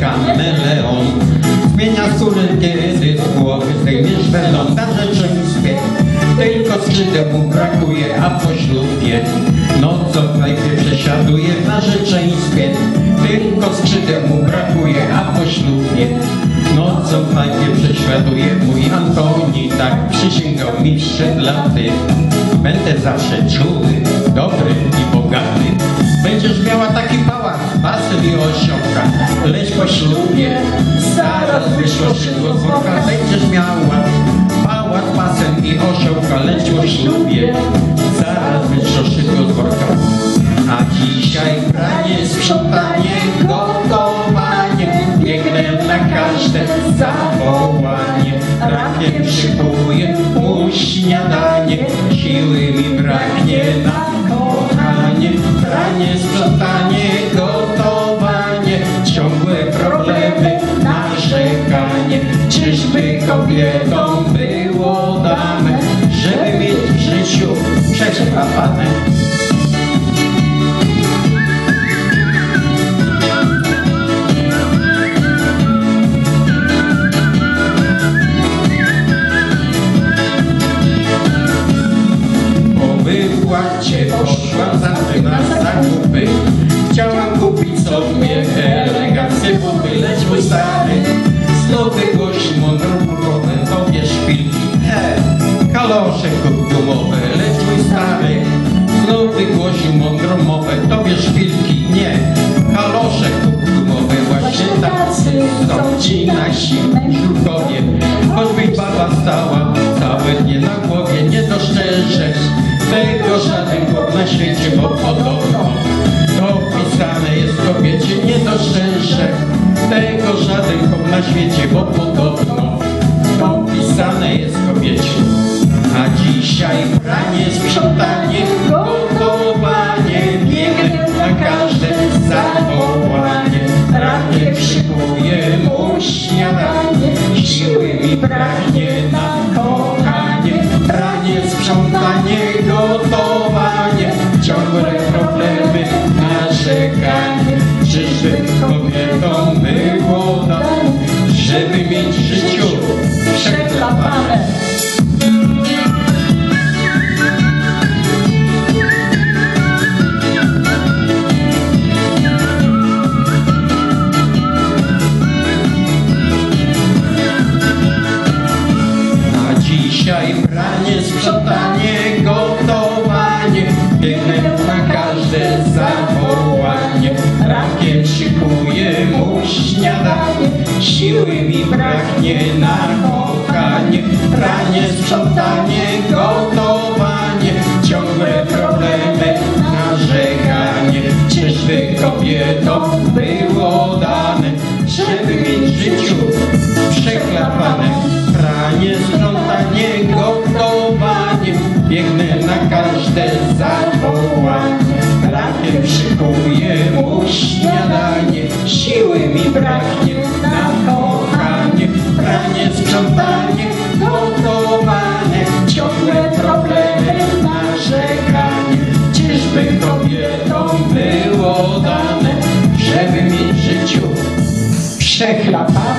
kameleon. Zmienia skórę, kiedy z głowy zdejmiesz welon Na rzeczeństwie tylko skrzydeł mu brakuje, a po ślubie Nocą najpierw przesiaduje w narzeczeństwie. Tylko skrzydeł mu brakuje, a po ślubie Nocą najpierw prześladuje. Mój Antoni Tak przysięgał mi przed laty. Będę zawsze czuły, dobry i bogaty. Będziesz miała taki pałac, basen i Lecz po ślubie zaraz wyszło szydło z worka Będziesz miała pałac, basen i osiołka Lecz po ślubie zaraz wyszło szydło z worka A dzisiaj pranie, sprzątanie, gotowanie. Biegnę na każde zawołanie. Rakiem szykuję mu śniadanie Siły mi braknie na kobietom było dane Żeby mieć w życiu prześlapane Po wypłacie poszłam za tym na zakupy Chciałam kupić sobie eleganckie buty Lecz mój stary znów wygłosił mądropurowe Tobie szpilki, e, kalosze gumowe Lecz mój stary znów wygłosił mądrą mowę Tobie szpilki, nie, kalosze gumowe Właśnie tacy są ci nasi żółtowie Choćby baba stała całe dnie na głowie Nie dostrzeżesz. Tego żaden chłop na świecie Bo podobno na świecie Bo podobno to wpisane jest kobiecie. A dzisiaj pranie, sprzątanie, gotowanie Biegnę na każde zawołanie. Ranie przykuję mu śniadanie Siły mi braknie na kochanie. Pranie, sprzątanie, gotowanie Ciągłe problemy, narzekanie. Czyżby kobietom było śniadanie. Siły mi braknie na kochanie. Pranie, sprzątanie, gotowanie. Ciągłe problemy, narzekanie. Czyżby kobietom było dane Żeby mieć w życiu przeklapane? Pranie, sprzątanie, gotowanie. Biegnę na każde zawołanie Rakiem szykuję mu śniadanie Siły mi braknie na kochanie. Pranie, sprzątanie, gotowanie Ciągłe problemy, narzekanie. Czyżby kobietom było dane? Żeby mieć w życiu przeklapane